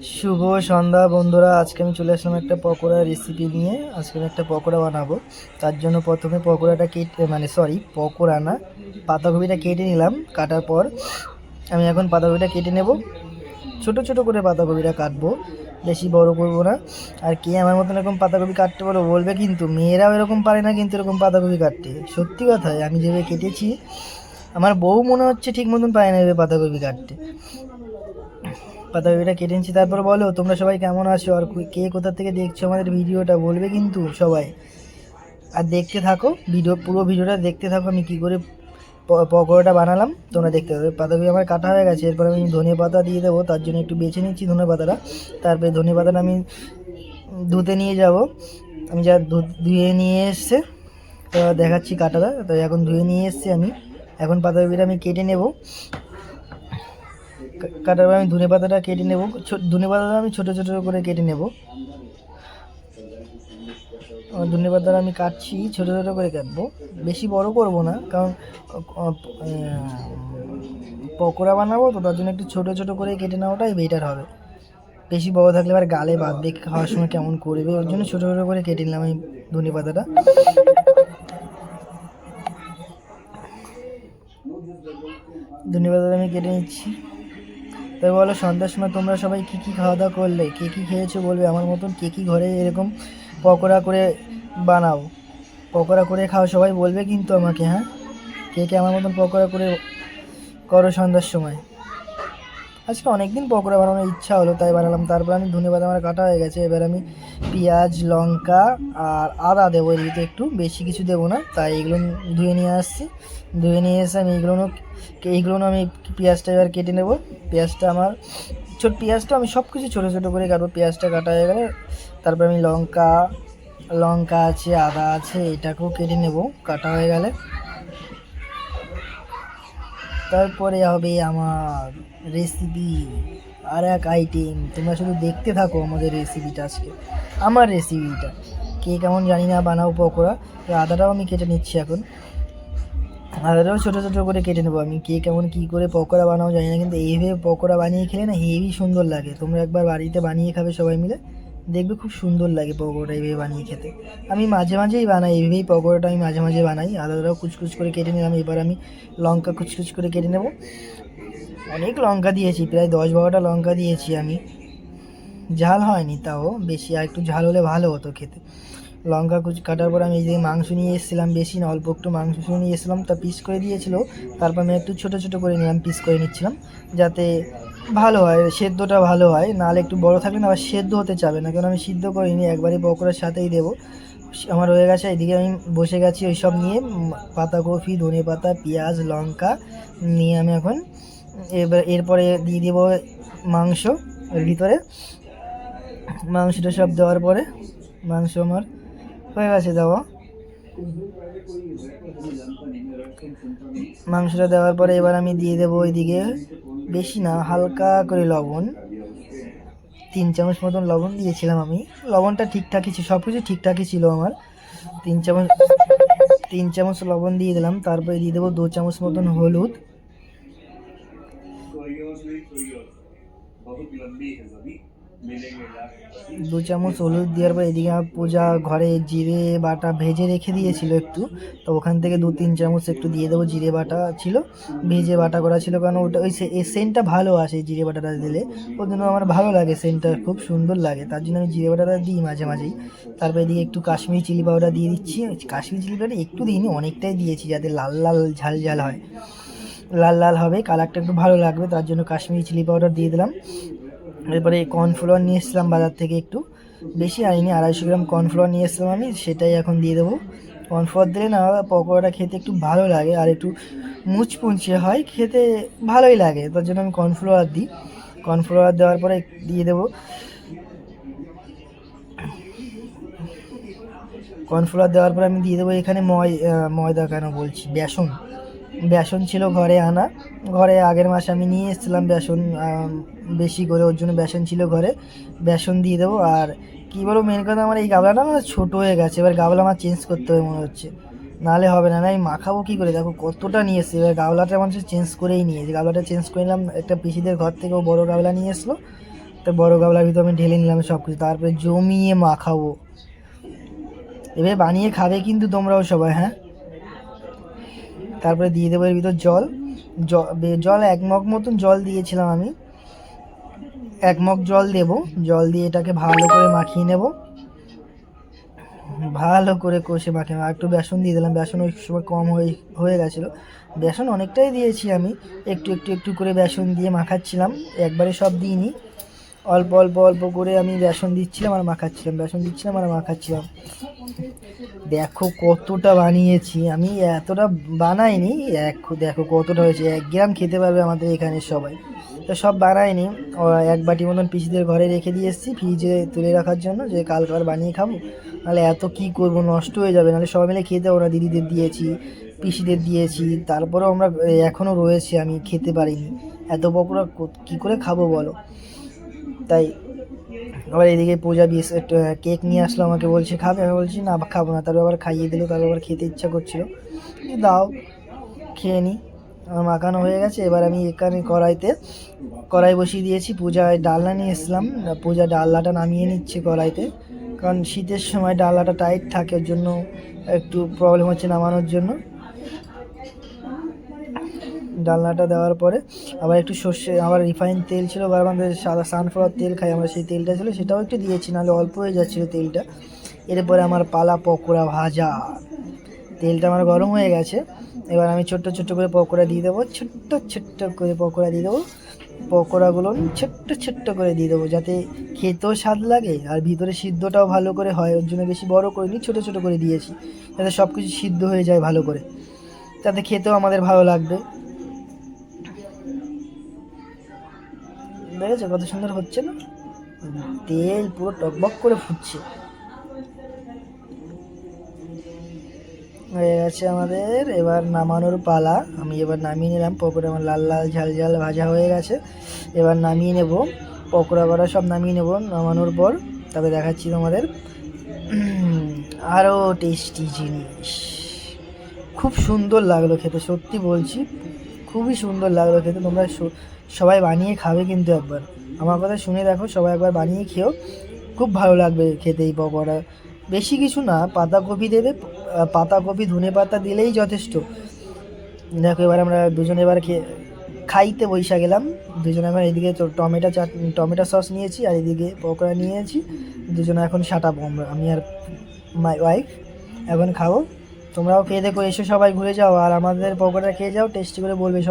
শুভ সন্ধ্যা, বন্ধুরা। আজকে আমি চলে আসলাম একটা পকোড়া রেসিপি নিয়ে। আজকে আমি একটা পকোড়া বানাবো। তার জন্য প্রথমে পকোড়াটা কেটে মানে সরি পকোড়া না, পাতাকপিটা কেটে নিলাম। কাটার পর আমি এখন পাতাকপিটা কেটে নেব। ছোট ছোট করে পাতাকপিটা কাটবো। বেশি বড় করব না। আর কে আমার মতন এরকম পাতাকপি কাটতে পারো বলবে কিন্তু মেয়েরাও এরকম পারে না কিন্তু এরকম পাতাকপি কাটতে। সত্যি কথাই আমি যেভাবে কেটেছি, আমার বউ মনে হচ্ছে ঠিক মতন পায় না এভাবে পাতাকপি কাটতে। পাতাকপিটা কেটে নিচ্ছি, তারপর বলো, তোমরা সবাই কেমন আছো আর কে কোথা থেকে দেখছ আমাদের ভিডিওটা বলবে কিন্তু সবাই। আর দেখতে থাকো, ভিডিও পুরো ভিডিওটা দেখতে থাকো, আমি কী করে পকোড়াটা বানালাম, তোমরা দেখতে পাবে। পাতাকপি আমার কাটা হয়ে গেছে, এরপর আমি ধনে পাতা দিয়ে দেবো, তার জন্য একটু বেছে নিচ্ছি ধনে পাতাটা। তারপরে ধনে পাতাটা আমি ধুতে নিয়ে যাব। আমি যা ধুয়ে নিয়ে এসছে তো দেখাচ্ছি কাটাটা তো এখন ধুয়ে নিয়ে এসছি আমি। এখন পাতাকপিটা আমি কেটে নেব। কাটার পর আমি ধনে পাতাটা কেটে নেব। ধনে পাতাটা আমি ছোটো ছোটো করে কেটে নেব। ধনে পাতাটা আমি কাটছি, ছোটো ছোটো করে কাটবো। বেশি বড় করব না, কারণ পকোড়া বানাবো তো, তার জন্য একটু ছোটো ছোটো করে কেটে নেওয়াটাই বেটার হবে। বেশি বড় থাকলে এবার গালে বাঁধবে খাওয়ার সময় কেমন করবে, ওর জন্য ছোটো ছোটো করে কেটে নিলাম আমি ধনে পাতাটা। ধনে পাতাটা আমি কেটে নিচ্ছি। তবে বলো, সন্ধ্যার সময় তোমরা সবাই কী কী খাওয়া দাওয়া করলে? কে কী খেয়েছো বলবে? আমার মতন কে কী ঘরে এরকম পকোড়া করে বানাও? পকোড়া করে খাও, সবাই বলবে কিন্তু আমাকে হ্যাঁ? কে কে আমার মতন পকোড়া করে করো সন্ধ্যার সময়? আজকে অনেক দিন পকোড়া বানানোর ইচ্ছা হলো, তাই বানালাম। তারপর আমি ধনে পাতা আমার কাটা হয়ে গেছে। এবার আমি পেঁয়াজ, লঙ্কা আর আদা দেবো। ভিতরে একটু বেশি কিছু দেবো না, তাই এগুলো ধুয়ে নিয়ে আসছি। ধুয়ে নিয়ে এসে আমি এইগুলো এইগুলো আমি পেঁয়াজটা এবার কেটে নেব। পেঁয়াজটা আমার, ছোট পেঁয়াজটা আমি সব কিছু ছোটো ছোটো করে কাটবো। পেঁয়াজটা কাটা হয়ে গেলে তারপর আমি লঙ্কা লঙ্কা আছে, আদা আছে, এটাকেও কেটে নেব। কাটা হয়ে গেলে তারপরে হবে আমার রেসিপি আর এক আইটেম তোমরা শুধু দেখতে থাকো আমাদের রেসিপিটা আজকে। আমার রেসিপিটা কে কেমন জানি না বানাও পকোড়া। তো আদাটাও আমি কেটে নিচ্ছি এখন। আদাটাও ছোটো ছোটো করে কেটে নেব আমি। কে কেমন কী করে পকোড়া বানাও জানি না, কিন্তু এইভাবে পকোড়া বানিয়ে খেলে না হেভি সুন্দর লাগে। তোমরা একবার বাড়িতে বানিয়ে খাবে সবাই মিলে। দেখবে খুব সুন্দর লাগে পকোড়াটা এইভাবে বানিয়ে খেতে। আমি মাঝে মাঝেই বানাই, এইভাবেই পকোড়াটা আমি মাঝে মাঝে বানাই। আদাটাও কুচকুচ করে কেটে নিলাম, এবার আমি লঙ্কা কুচকুচ করে কেটে নেব। অনেক লঙ্কা দিয়েছি, প্রায় দশ বারোটা লঙ্কা দিয়েছি আমি। ঝাল হয়নি তাও, বেশি আর একটু ঝাল হলে ভালো হতো খেতে। লঙ্কা কুচ, কাটার পর আমি এই যে মাংস নিয়ে এসেছিলাম, বেশি না, অল্প একটু মাংস নিয়ে এসেছিলাম। তা পিস করে দিয়েছিল, তারপর আমি একটু ছোটো ছোটো করে নিলাম পিস করে নিচ্ছিলাম। যাতে ভালো হয়, সেদ্ধটা ভালো হয়। নাহলে একটু বড় থাকলে না, আবার সেদ্ধ হতে চাবে না। কারণ আমি সিদ্ধ করিনি, একবারই পকোড়ার সাথেই দেবো। আমার হয়ে গেছে, এদিকে আমি বসে গেছি ওই সব নিয়ে পাতাকপি, ধনে পাতা, পেঁয়াজ, লঙ্কা নিয়ে আমি এখন এবার, এরপরে দিয়ে দেবো মাংস এর ভিতরে। মাংসটা সব দেওয়ার পরে, মাংস আমার হয়ে গেছে দেওয়া। মাংসটা দেওয়ার পরে এবার আমি দিয়ে দেবো ওইদিকে বেশি না, হালকা করে লবণ। তিন চামচ মতন লবণ দিয়েছিলাম আমি। লবণটা ঠিকঠাকই ছিল সব কিছু ঠিকঠাকই ছিল আমার। তিন চামচ তিন চামচ লবণ দিয়ে দিলাম, তারপরে দিয়ে দেবো দু চামচ মতন হলুদ। দু চামচ হলুদ দেওয়ার পর এদিকে আমার পূজা ঘরে জিরে বাটা ভেজে রেখে দিয়েছিল একটু। তো ওখান থেকে দু তিন চামচ একটু দিয়ে দেবো জিরে বাটা ছিল। ভেজে বাটা করা ছিল কারণ ওটা ওই সেন্টটা ভালো আসে জিরে বাটাটা দিলে। ওই জন্য আমার ভালো লাগে সেন্টটা, খুব সুন্দর লাগে। তার জন্য আমি জিরে বাটাটা দিই মাঝে মাঝেই। তারপরে এদিকে একটু কাশ্মীরি চিলি পাউডার দিয়ে দিচ্ছি। কাশ্মীরি চিলি পাউডার একটু দিইনি, অনেকটাই দিয়েছি যাতে লাল লাল ঝাল ঝাল হয়। লাল লাল হবে, কালারটা একটু ভালো লাগবে, তার জন্য কাশ্মীরি চিলি পাউডার দিয়ে দিলাম। এরপরে কর্নফ্লাওয়ার নিয়ে এসেছিলাম বাজার থেকে একটু। বেশি আনিনি, আড়াইশো গ্রাম কর্নফ্লাওয়ার নিয়ে এসেছিলাম আমি, সেটাই এখন দিয়ে দেবো। কর্নফ্লাওয়ার দিলে না পকোড়াটা খেতে একটু ভালো লাগে আর একটু মুচপুঞ্চে হয়, খেতে ভালোই লাগে। তার জন্য আমি কর্নফ্লাওয়ার দিই। কর্নফ্লাওয়ার দেওয়ার পরে দিয়ে দেবো। কর্নফ্লাওয়ার দেওয়ার পরে আমি দিয়ে দেবো এখানে ময় ময়দা কেন বলছি? বেসন। বেসন ছিল ঘরে আনা। ঘরে আগের মাসে আমি নিয়ে এসেছিলাম বেসন বেশি করে, ওর জন্য বেসন ছিল ঘরে। বেসন দিয়ে দেবো। আর কী বলো মেন কথা আমার এই গাবলাটা না ছোটো হয়ে গেছে। এবার গাবলা আমার চেঞ্জ করতে হবে মনে হচ্ছে। নাহলে হবে না। আমি মাখাবো কী করে? দেখো কতটা নিয়ে এসেছি। এবার গাবলাটা আমার চেঞ্জ করেই নিয়েছি। গাবলাটা চেঞ্জ করে নিলাম। একটা পিসিদের ঘর থেকেও বড় গাবলা নিয়ে এসলো তো বড় গাবলার ভিতরে আমি ঢেলে নিলাম সব কিছু তারপরে জমিয়ে মাখাবো। এবার বানিয়ে খাবে কিন্তু তোমরাও সবাই হ্যাঁ? তারপরে দিয়ে দেবো এর ভিতর জল। জল এক মগ মতন জল দিয়েছিলাম আমি। এক মগ জল দেব। জল দিয়ে এটাকে ভালো করে মাখিয়ে নেব। ভালো করে কষে মাখিয়ে আর একটু বেসন দিয়ে দিলাম। বেসন ওই সময় কম হয়ে হয়ে গেছিল। বেসন অনেকটাই দিয়েছি আমি। একটু একটু একটু করে বেসন দিয়ে মাখাচ্ছিলাম। একবারে সব দিইনি। অল্প অল্প অল্প করে আমি বেসন দিচ্ছিলাম আর মাখাচ্ছিলাম, বেসন দিচ্ছিলাম আর মাখাচ্ছিলাম। দেখো কতটা বানিয়েছি, আমি এতটা বানাইনি দেখো দেখো কতটা হয়েছে, এক গ্রাম খেতে পারবে আমাদের এখানে সবাই। তো সব বানাইনি এক বাটি মতন পিসিদের ঘরে রেখে দিয়ে এসেছি, ফ্রিজে তুলে রাখার জন্য, যে কাল আর বানিয়ে খাব। নাহলে এত কি করব, নষ্ট হয়ে যাবে, নাহলে সবাই মিলে খেতে ওরা দিদিদের দিয়েছি, পিসিদের দিয়েছি, তারপরেও আমরা এখনও রয়েছে, আমি খেতে পারিনি। এত কো- কী করে খাব বলো? তাই আবার এদিকে পূজা বিয়ে কেক নিয়ে আসলো আমাকে, বলছে, খাবে? আমি বলছি, না, খাব না। তারপর আবার খাইয়ে দিল, তারপর আবার খেতে ইচ্ছা করছিল। দাও, খেয়ে নিই আমার মাখানো হয়ে গেছে। এবার আমি এখানে কড়াইতে, কড়াই বসিয়ে দিয়েছি, পূজায় ডালনা নিয়ে এসলাম। পূজা ডালনাটা নামিয়ে নিচ্ছে কড়াইতে, কারণ শীতের সময় ডালনাটা টাইট থাকে, ওর জন্য একটু প্রবলেম হচ্ছে নামানোর জন্য। ডালনাটা দেওয়ার পরে আবার একটু সর্ষে, আবার রিফাইন তেল ছিল বা আমাদের সাদা সানফ্লাওয়ার তেল খাই আমরা, সেই তেলটা ছিল, সেটাও একটু দিয়েছি, নাহলে অল্প হয়ে যাচ্ছিল তেলটা। এরপরে আমার পালা পকোড়া ভাজা। তেলটা আমার গরম হয়ে গেছে। এবার আমি ছোট্ট ছোট্ট করে পকোড়া দিয়ে দেবো, ছোট্ট ছোট্ট করে পকোড়া দিয়ে দেবো। পকোড়াগুলো ছোট্ট ছোট্ট করে দিয়ে দেবো, যাতে খেতেও স্বাদ লাগে আর ভিতরে সিদ্ধটাও ভালো করে হয়। ওর জন্য বেশি বড় করিনি, ছোটো ছোটো করে দিয়েছি, যাতে সব কিছু সিদ্ধ হয়ে যায় ভালো করে। যাতে খেতেও আমাদের ভালো লাগবে। দেখেছ কত সুন্দর হচ্ছে না? তেল পুরো টকবক করে ফুটছে। হয়ে গেছে আমাদের, এবার নামানোর পালা। আমি এবার নামিয়ে নিলাম, পকোড়া আমার লাল লাল, ঝাল ঝাল ভাজা হয়ে গেছে। এবার নামিয়ে নেব, পকোড়া করা সব নামিয়ে নেব নামানোর পর। তবে দেখাচ্ছি তোমাদের। আরও টেস্টি জিনিস। খুব সুন্দর লাগল খেতে, সত্যি বলছি। খুবই সুন্দর লাগল খেতে। তোমরা সবাই বানিয়ে খাবে কিন্তু একবার। আমার কথা শুনে দেখো, সবাই একবার বানিয়ে খেও। খুব ভালো লাগবে খেতে এই পকোড়া। বেশি কিছু না, পাতাকপি দেবে পাতাকপি, ধনে পাতা দিলেই যথেষ্ট। দেখো, এবার আমরা দুজনে এবার খেয়ে খাইতে বৈশা গেলাম। দুজনে এখন এদিকে টমেটো চাট টমেটো সস নিয়েছি আর এদিকে পকোড়া নিয়েছি দুজনে এখন সাটাবো আমরা, আমি আর মাই ওয়াইফ এখন খাব। তোমরাও খেয়ে দেখো, এসে সবাই ঘুরে যাও, আর আমাদের পকোড়া খেয়ে যাও, টেস্টি করে বলবে সবাই।